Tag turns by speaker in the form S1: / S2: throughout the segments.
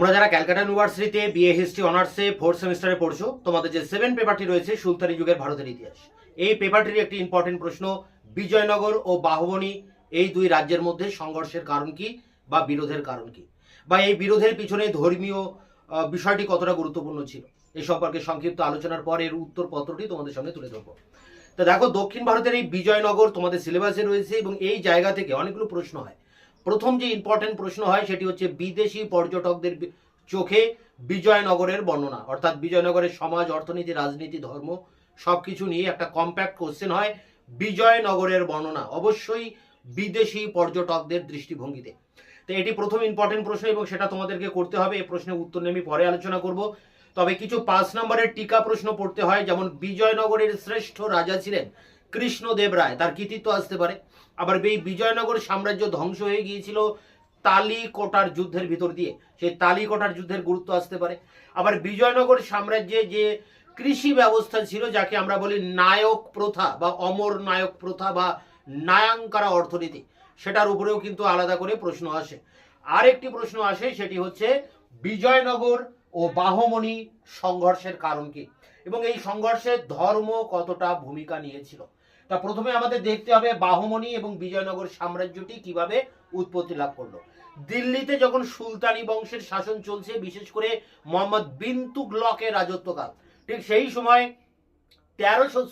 S1: তোমরা যারা ক্যালকাটা ইউনিভার্সিটিতে বিএ হিস্ট্রি অনার্সে ফোর্থ সেমিস্টারে পড়ছো, তোমাদের যে সেভেন পেপারটি রয়েছে, সুলতানি যুগের ভারতের ইতিহাস। এই পেপারটির একটি ইম্পর্টেন্ট প্রশ্ন, বিজয়নগর ও বাহবনী এই দুই রাজ্যের মধ্যে সংঘর্ষের কারণ কি বা বিরোধের কারণ কি? বা এই বিরোধের পিছনে ধর্মীয় বিষয়টি কতটা গুরুত্বপূর্ণ ছিল? এই সম্পর্কে সংক্ষিপ্ত আলোচনার পর এর উত্তর পত্রটি তোমাদের সামনে তুলে ধরবো। তো দেখো, দক্ষিণ ভারতের এই বিজয়নগর তোমাদের সিলেবাসে রয়েছে এবং এই জায়গা থেকে অনেকগুলো প্রশ্ন হয়। প্রথম যে ইম্পর্টেন্ট প্রশ্ন হয় সেটি হচ্ছে বিদেশি পর্যটকদের চোখে বিজয়নগরের বর্ণনা। অর্থাৎ বিজয়নগরের সমাজ, অর্থনীতি, রাজনীতি, ধর্ম সবকিছু নিয়ে একটা কম্প্যাক্ট কোশ্চেন হয় বিজয়নগরের বর্ণনা, অবশ্যই বিদেশি পর্যটকদের দৃষ্টিভঙ্গিতে। তো এটি প্রথম ইম্পর্টেন্ট প্রশ্ন এবং সেটা তোমাদেরকে করতে হবে। এই প্রশ্নের উত্তর নিয়ে আমি পরে আলোচনা করব। তবে কিছু পাঁচ নম্বরের টিকা প্রশ্ন পড়তে হয়, যেমন বিজয়নগরের শ্রেষ্ঠ রাজা ছিলেন কৃষ্ণদেব রায়। তার কৃতিত্ব আসতে পারে। আবার এই বিজয়নগর সাম্রাজ্য ধ্বংস হয়ে গিয়েছিল তালিকোটার যুদ্ধের ভিতর দিয়ে। সেই তালিকোটার যুদ্ধের গুরুত্ব আসতে পারে। আবার বিজয়নগর সাম্রাজ্যে যে কৃষি ব্যবস্থা ছিল, যাকে আমরা বলি নায়ক প্রথা বা অমর নায়ক প্রথা বা নায়াঙ্কারা অর্থনীতি, সেটার উপরেও কিন্তু আলাদা করে প্রশ্ন আসে। আরেকটি প্রশ্ন আসে, সেটি হচ্ছে বিজয়নগর ও বাহমণি সংঘর্ষের কারণ কি? এবং এই সংঘর্ষে ধর্ম কতটা ভূমিকা নিয়েছিল? তা প্রথমে আমাদের দেখতে হবে বাহমণি এবং বিজয়নগর সাম্রাজ্যটি কীভাবে উৎপত্তি লাভ করল। দিল্লিতে যখন সুলতানি বংশের শাসন চলছে, বিশেষ করে মোহাম্মদ বিন তুগলকের রাজত্বকাল, ঠিক সেই সময় তেরোশো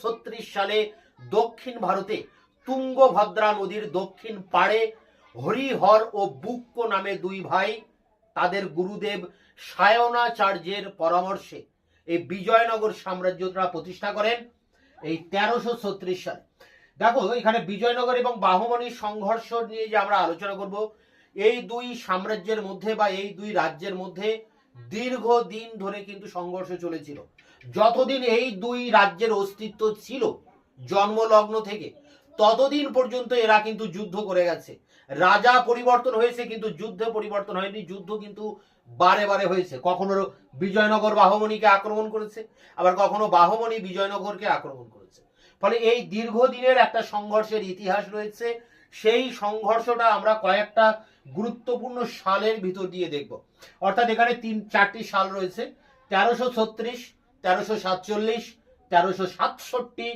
S1: সালে দক্ষিণ ভারতে তুঙ্গভদ্রা নদীর দক্ষিণ পাড়ে হরিহর ও বুক্ক নামে দুই ভাই, তাদের গুরুদেব সায়নাচার্যের পরামর্শে এই বিজয়নগর সাম্রাজ্যটা প্রতিষ্ঠা করেন। এই তেরোশো সালে দেখো, এখানে বিজয়নগর এবং বাহমণির সংঘর্ষ নিয়ে যে আমরা আলোচনা করব, এই দুই সাম্রাজ্যের মধ্যে বা এই দুই রাজ্যের মধ্যে দীর্ঘদিন ধরে কিন্তু সংঘর্ষ চলেছিল। যতদিন এই দুই রাজ্যের অস্তিত্ব ছিল, জন্মলগ্ন থেকে, ততদিন পর্যন্ত এরা কিন্তু যুদ্ধ করে গেছে। রাজা পরিবর্তন হয়েছে কিন্তু যুদ্ধে পরিবর্তন হয়নি, যুদ্ধ কিন্তু বারে বারে হয়েছে। কখনো বিজয়নগর বাহমণিকে আক্রমণ করেছে, আবার কখনো বাহমণি বিজয়নগরকে আক্রমণ করেছে। ফলে এই দীর্ঘদিনের একটা সংঘর্ষের ইতিহাস রয়েছে। সেই সংঘর্ষটা আমরা কয়েকটা গুরুত্বপূর্ণ সালের ভিতর দিয়ে দেখব। অর্থাৎ এখানে তিন, চারটি সাল রয়েছে। তেরোশো ছত্রিশ, তেরোশো সাতচল্লিশ, তেরোশো সাতষট্টি,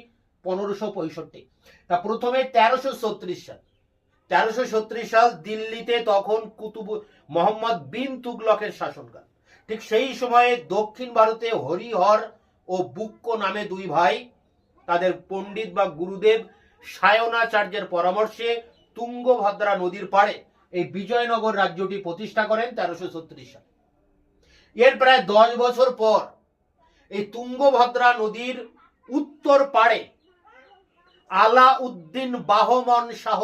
S1: পনেরোশো পঁয়ষট্টি। তা প্রথমে তেরোশো ছত্রিশ সাল। তেরোশো ছত্রিশ সাল দিল্লিতে তখন কুতুব, মোহাম্মদ বিন তুগলকের শাসনকাল। ঠিক সেই সময়ে দক্ষিণ ভারতে হরিহর ও বুক্ক নামে দুই ভাই তাদের পণ্ডিত বা গুরুদেব সায়নাচার্যের পরামর্শে তুঙ্গভদ্রা নদীর পাড়ে এই বিজয়নগর রাজ্যটি প্রতিষ্ঠা করেন তেরোশো ছত্রিশ সালে। এর প্রায় দশ বছর পর এই তুঙ্গভদ্রা নদীর উত্তর পাড়ে আলাউদ্দিন বাহমন শাহ,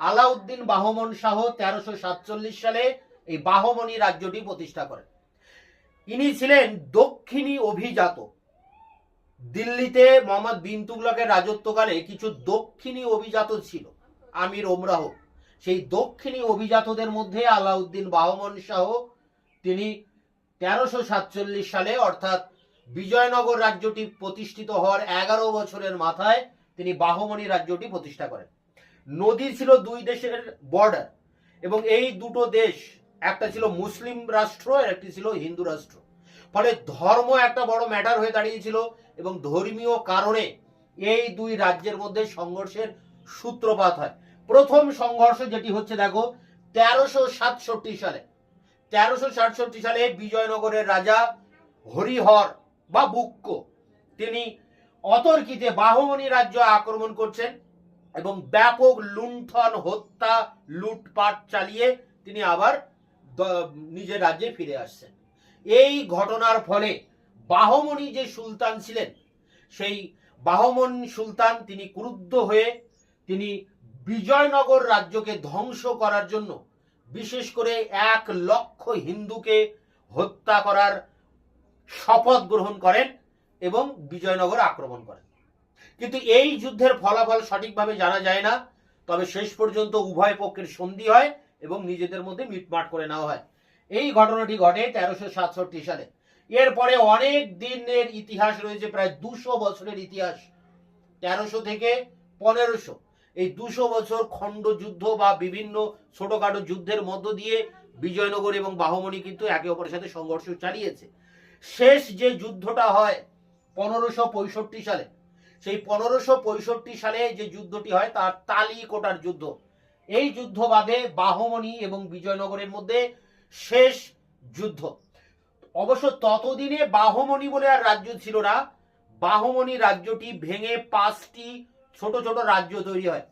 S1: আলাউদ্দিন বাহমন শাহ তেরোশো সাতচল্লিশ সালে এই বাহমনি রাজ্যটি প্রতিষ্ঠা করেন। ইনি ছিলেন দক্ষিণী অভিজাত দিল্লিতে মোহাম্মদ বিন তুগলকের রাজত্বকালে কিছু দক্ষিণী অভিজাত ছিল, আমির ওমরাহ। সেই দক্ষিণী অভিজাতদের মধ্যে আলাউদ্দিন বাহমন শাহ, তিনি তেরোশো সাতচল্লিশ সালে অর্থাৎ বিজয়নগর রাজ্যটি প্রতিষ্ঠিত হওয়ার এগারো বছরের মাথায় তিনি বাহমনি রাজ্যটি প্রতিষ্ঠা করেন। নদী ছিল দুই দেশের বর্ডার এবং এই দুটো দেশ, একটা ছিল মুসলিম রাষ্ট্র আর একটি ছিল হিন্দু রাষ্ট্র। ফলে ধর্ম একটা বড় ম্যাটার হয়ে দাঁড়িয়েছিল। এবং ধর্মীয় কারণে এই দুই রাজ্যের মধ্যে সংঘর্ষের সূত্রপাত হয়। প্রথম সংঘর্ষ যেটি হচ্ছে, দেখো, তেরোশো সাতষট্টি সালে। তেরোশো সাতষট্টি সালে বিজয়নগরের রাজা হরিহর বা বুক্ক, তিনি অতর্কিতে বাহমনি রাজ্য আক্রমণ করছেন এবং ব্যাপক লুণ্ঠন, হত্যা, লুটপাট চালিয়ে তিনি আবার নিজের রাজ্যে ফিরে আসছেন। এই ঘটনার ফলে বাহমনি যে সুলতান ছিলেন, সেই বাহমন সুলতান তিনি ক্রুদ্ধ হয়ে তিনি বিজয়নগর রাজ্যকে ধ্বংস করার জন্য বিশেষ করে এক লক্ষ হিন্দুকে হত্যা করার শপথ গ্রহণ করেন এবং বিজয়নগর আক্রমণ করেন। কিন্তু এই যুদ্ধের ফলাফল সঠিকভাবে জানা যায় না, তবে শেষ পর্যন্ত উভয় পক্ষের সন্ধি হয় এবং নিজেদের মধ্যে মিটমাট করে নেওয়া হয়। এই ঘটনাটি ঘটে তেরোশো সালে। এরপরে অনেক দিনের ইতিহাস রয়েছে, প্রায় দুশো বছরের ইতিহাস। তেরোশো থেকে পনেরোশো। এই দুশো বছর খণ্ড যুদ্ধ বা বিভিন্ন ছোটখাটো যুদ্ধের মধ্য দিয়ে বিজয়নগর এবং বাহমনি কিন্তু একে অপরের সাথে সংঘর্ষ চালিয়েছে। শেষ যে যুদ্ধটা হয় পনেরোশো পঁয়ষট্টি সালে, সেই পনেরোশো পঁয়ষট্টি সালে যে যুদ্ধটি হয় তার তালিকোটার যুদ্ধ। এই যুদ্ধ বাদে বাহমনি এবং বিজয়নগরের মধ্যে শেষ যুদ্ধ। অবশ্য ততদিনে বাহমনি বলে আর রাজ্য ছিল না। বাহমনি রাজ্যটি ভেঙে পাঁচটি ছোট ছোট রাজ্য তৈরি হয়।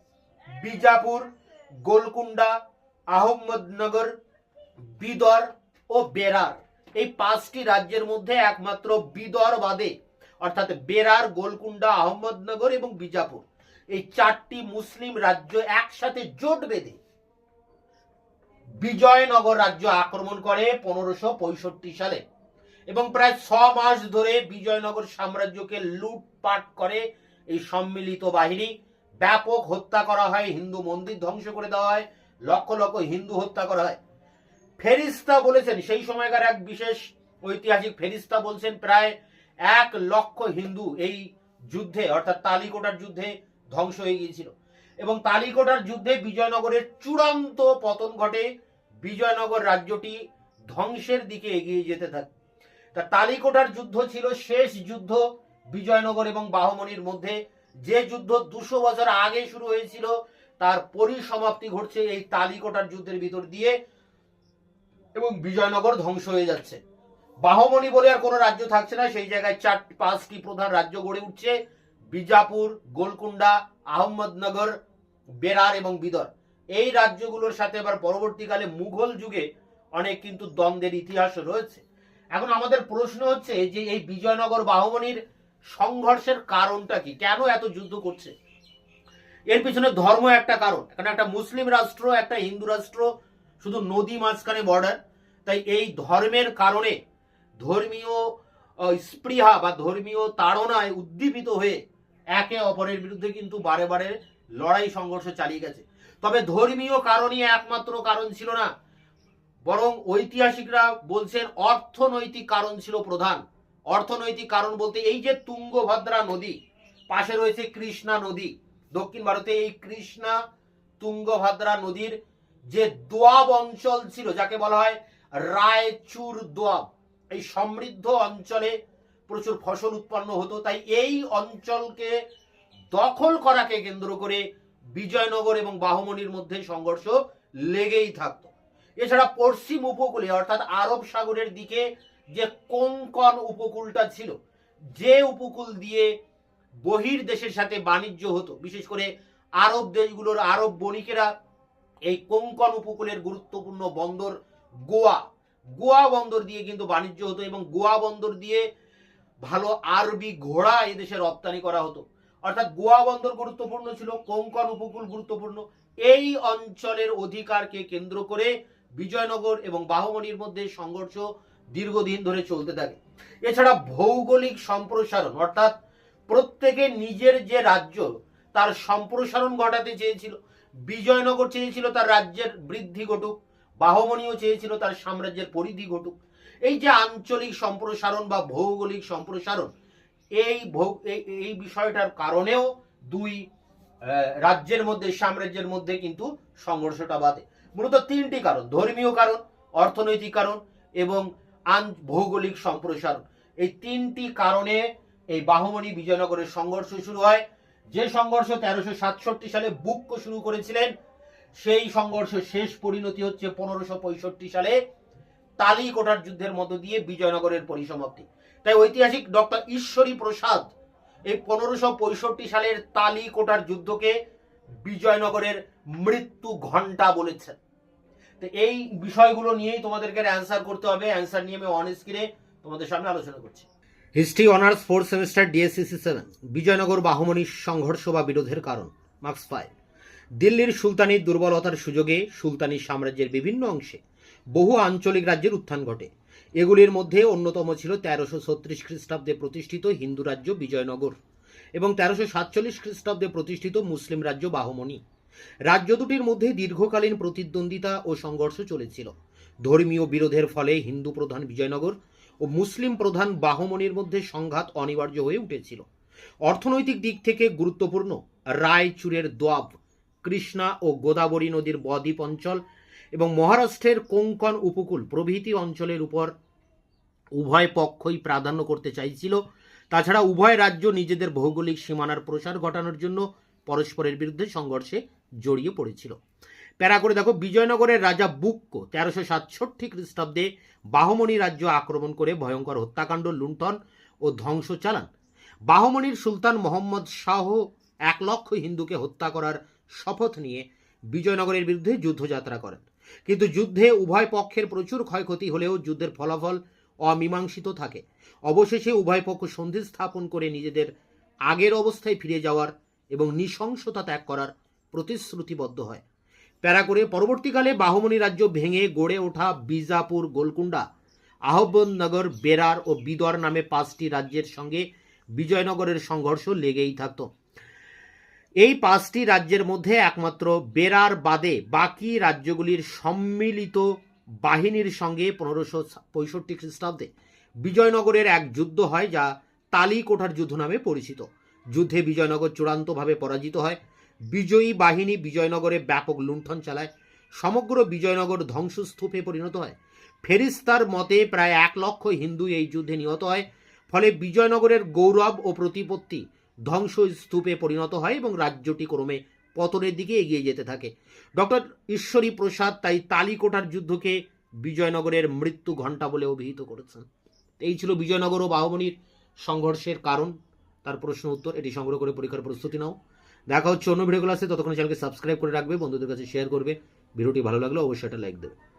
S1: বিজাপুর গোলকুন্ডা আহমদনগর, বিদর ও বেরার। এই পাঁচটি রাজ্যের মধ্যে একমাত্র বিদর বাদে, অর্থাৎ বেরার গোলকুন্ডা আহমদনগর এবং বিজাপুর। এই চারটি মুসলিম রাজ্য একসাথে জোট বেঁধে বিজয়নগর রাজ্য আক্রমণ করে পনেরোশো সালে এবং প্রায় ছ মাস ধরে বিজয়নগর সাম্রাজ্যকে লুটপাট করে এই সম্মিলিত বাহিনী। ব্যাপক হত্যা করা হয়, হিন্দু মন্দির ধ্বংস করে দেওয়া হয়, লক্ষ লক্ষ হিন্দু হত্যা করা হয়। ফেরিস্তা বলেছেন, সেই সময়কার এক বিশেষ ঐতিহাসিক ফেরিস্তা বলছেন, প্রায় এক লক্ষ হিন্দু এই যুদ্ধে, অর্থাৎ তালিকোটার যুদ্ধে ধ্বংস হয়ে গিয়েছিল। এবং তালিকোটার যুদ্ধে বিজয়নগরের চূড়ান্ত পতন ঘটে। বিজয়নগর রাজ্যটি ধ্বংসের দিকে এগিয়ে যেতে থাকে। তা তালিকোটার যুদ্ধ ছিল শেষ যুদ্ধ বিজয়নগর এবং বাহমনির মধ্যে। যে যুদ্ধ দুশো বছর আগে শুরু হয়েছিল, তার পরিসমাপ্তি ঘটছে এই তালিকোটার যুদ্ধের ভিতর দিয়ে এবং বিজয়নগর ধ্বংস হয়ে যাচ্ছে। বাহমনি বলে আর কোনো রাজ্য থাকছে না, সেই জায়গায় চার পাঁচটি প্রধান রাজ্য গড়ে উঠছে। বিজাপুর গোলকুন্ডা আহমদনগর বেরার এবং বিদর। এই রাজ্যগুলোর সাথে এবার পরবর্তীকালে মুঘল যুগে অনেক কিন্তু দ্বন্দ্বের ইতিহাস রয়েছে। এখন আমাদের প্রশ্ন হচ্ছে যে এই বিজয়নগর বাহমনির সংঘর্ষের কারণটা কি? কেন এত যুদ্ধ করছে? এর পিছনে ধর্ম একটা কারণ। কারণ একটা মুসলিম রাষ্ট্র, একটা হিন্দু রাষ্ট্র, শুধু নদী মাঝখানে বর্ডার তাই এই ধর্মের কারণে ধর্মীয় স্পৃহা বা ধর্মীয় তাড়নায় উদ্দীপিত হয়ে একে অপরের বিরুদ্ধে কিন্তু বারে বারে লড়াই সংঘর্ষ চালিয়ে গেছে। তবে ধর্মীয় কারণই একমাত্র কারণ ছিল না। বরং ঐতিহাসিকরা বলছেন অর্থনৈতিক কারণ ছিল প্রধান। অর্থনৈতিক কারণ বলতে এই যে তুঙ্গভদ্রা নদী, পাশে রয়েছে কৃষ্ণা নদী। দক্ষিণ ভারতে এই কৃষ্ণা তুঙ্গভদ্রা নদীর যে দোয়াব অঞ্চল ছিল, যাকে বলা হয় রায়চুর দোয়াব, এই সমৃদ্ধ অঞ্চলে প্রচুর ফসল উৎপন্ন হতো। তাই এই অঞ্চলকে দখল করাকে কেন্দ্র করে বিজয়নগর এবং বাহমনির মধ্যে সংঘর্ষ লেগেই থাকতো। এছাড়া পশ্চিম উপকূলে অর্থাৎ আরব সাগরের দিকে যে কোঙ্কন উপকূলটা ছিল, যে উপকূল দিয়ে বহির দেশের সাথে বাণিজ্য হতো, বিশেষ করে আরব দেশগুলোর আরব বণিকেরা, এই কোঙ্কন উপকূলের গুরুত্বপূর্ণ বন্দর গোয়া। গোয়া বন্দর দিয়ে কিন্তু বাণিজ্য হতো এবং গোয়া বন্দর দিয়ে ভালো আরবি ঘোড়া এদেশে রপ্তানি করা হতো। অর্থাৎ গোয়া বন্দর গুরুত্বপূর্ণ ছিল কোঙ্কন উপকূল গুরুত্বপূর্ণ। এই অঞ্চলের অধিকারকে কেন্দ্র করে বিজয়নগর এবং বাহমনির মধ্যে সংঘর্ষ দীর্ঘদিন ধরে চলতে থাকে। এছাড়া ভৌগোলিক সম্প্রসারণ, অর্থাৎ প্রত্যেকে নিজের যে রাজ্য, তার সম্প্রসারণ ঘটাতে চেয়েছিল। বিজয়নগর চেয়েছিল তার রাজ্যের বৃদ্ধি ঘটুক বাহমনিও চেয়েছিল তার সাম্রাজ্যের পরিধি ঘটুক। এই যে আঞ্চলিক সম্প্রসারণ বা ভৌগোলিক সম্প্রসারণ এই ভৌ- এই- বিষয়টার কারণেও দুই রাজ্যের মধ্যে, সাম্রাজ্যের মধ্যে কিন্তু সংঘর্ষটা বাধে। মূলত তিনটি কারণ, ধর্মীয় কারণ, অর্থনৈতিক কারণ এবং আন ভৌগোলিক সম্প্রসারণ। এই তিনটি কারণে এই বাহমনি বিজয়নগরের সংঘর্ষ শুরু হয়। যে সংঘর্ষ তেরোশো সাতষট্টি সালে বুক্ক শুরু করেছিলেন, সেই সংঘর্ষ শেষ পরিণতি হচ্ছে পনেরোশো পঁয়ষট্টি সালে তালিকোটার যুদ্ধের মধ্য দিয়ে বিজয়নগরের পরিসমাপ্তি। তাই ঐতিহাসিক ডক্টর ঈশ্বরী প্রসাদ এই পনেরোশো পঁয়ষট্টি সালের তালিকোটার যুদ্ধকে বিজয়নগরের মৃত্যু ঘণ্টা বলেছেন। তো এই বিষয়গুলো নিয়েই তোমাদেরকে অ্যান্সার করতে হবে। অ্যান্সার নিয়ে আমি অন তোমাদের সামনে আলোচনা করছি। History honours fourth semester DSCC seven Vijayanagar Bahmani সংঘর্ষ বা বিরোধের কারণ মার্কস ফাইভ দিল্লির সুলতানির দুর্বলতার সুযোগে সুলতানি সাম্রাজ্যের বিভিন্ন অংশে বহু আঞ্চলিক রাজ্যের উত্থান ঘটে। এগুলির মধ্যে অন্যতম ছিল তেরোশো ছত্রিশ খ্রিস্টাব্দে প্রতিষ্ঠিত হিন্দু রাজ্য বিজয়নগর এবং তেরোশো সাতচল্লিশ খ্রিস্টাব্দে প্রতিষ্ঠিত মুসলিম রাজ্য বাহমনি রাজ্য দুটির মধ্যে দীর্ঘকালীন প্রতিদ্বন্দ্বিতা ও সংঘর্ষ চলেছিল। ধর্মীয় বিরোধের ফলে হিন্দু প্রধান বিজয়নগর ও মুসলিম প্রধান বাহমনির মধ্যে সংঘাত অনিবার্য হয়ে উঠেছিল। অর্থনৈতিক দিক থেকে গুরুত্বপূর্ণ রায়চুরের দোয়াব, কৃষ্ণা ও গোদাবরী নদীর বদ্বীপ অঞ্চল এবং মহারাষ্ট্রের কোঙ্কন উপকূল প্রভৃতি অঞ্চলের উপর উভয় পক্ষই প্রাধান্য করতে চাইছিল। তাছাড়া উভয় রাজ্য নিজেদের ভৌগোলিক সীমানার প্রসার ঘটানোর জন্য পরস্পরের বিরুদ্ধে সংঘর্ষে জড়িয়ে পড়েছিল। প্যারা করে দেখো, বিজয়নগরের রাজা বুক্ক তেরোশো সাতষট্টি খ্রিস্টাব্দে বাহমণি রাজ্য আক্রমণ করে ভয়ঙ্কর হত্যাকাণ্ড, লুণ্ঠন ও ধ্বংস চালান বাহমণির সুলতান মোহাম্মদ শাহ এক লক্ষ হিন্দুকে হত্যা করার শপথ নিয়ে বিজয়নগরের বিরুদ্ধে যুদ্ধযাত্রা করেন। কিন্তু যুদ্ধে উভয় পক্ষের প্রচুর ক্ষয়ক্ষতি হলেও যুদ্ধের ফলাফল অমীমাংসিত থাকে। অবশেষে উভয় পক্ষ সন্ধি স্থাপন করে নিজেদের আগের অবস্থায় ফিরে যাওয়ার এবং নৃশংসতা ত্যাগ করার প্রতিশ্রুতিবদ্ধ হয়। প্যারা করে পরবর্তীকালে বাহমনি রাজ্য ভেঙে গড়ে ওঠা বিজাপুর গোলকুন্ডা আহ্মদনগর বেরার ও বিদর নামে পাঁচটি রাজ্যের সঙ্গে বিজয়নগরের সংঘর্ষ লেগেই থাকত। এই পাঁচটি রাজ্যের মধ্যে একমাত্র বেরার বাদে বাকি রাজ্যগুলির সম্মিলিত বাহিনীর সঙ্গে পনেরোশো পঁয়ষট্টি খ্রিস্টাব্দে বিজয়নগরের এক যুদ্ধ হয় যা তালিকোঠার যুদ্ধ নামে পরিচিত। যুদ্ধে বিজয়নগর চূড়ান্তভাবে পরাজিত হয়। বিজয়ী বাহিনী বিজয়নগরে ব্যাপক লুণ্ঠন চালায়। সমগ্র বিজয়নগর ধ্বংসস্তূপে পরিণত হয়। ফেরিস্তার মতে প্রায় এক লক্ষ হিন্দু এই যুদ্ধে নিহত হয়। ফলে বিজয়নগরের গৌরব ও প্রতিপত্তি ধ্বংসস্তূপে পরিণত হয় এবং রাজ্যটি ক্রমে পতনের দিকে এগিয়ে যেতে থাকে। ডক্টর ঈশ্বরী প্রসাদ তাই তালিকোটার যুদ্ধকে বিজয়নগরের মৃত্যু ঘণ্টা বলে অভিহিত করেছেন। এই ছিল বিজয়নগর ও বাহমনির সংঘর্ষের কারণ। তার প্রশ্ন উত্তর, এটি সংগ্রহ করে পরীক্ষার প্রস্তুতি নাও। দেখা হচ্ছে অন্য ভিডিও ক্লাসে ততক্ষণ চ্যানেলকে সাবস্ক্রাইব করে রাখবে, বন্ধুদের কাছে শেয়ার করবে। ভিডিওটি ভালো লাগলে অবশ্যই একটা লাইক দেবে।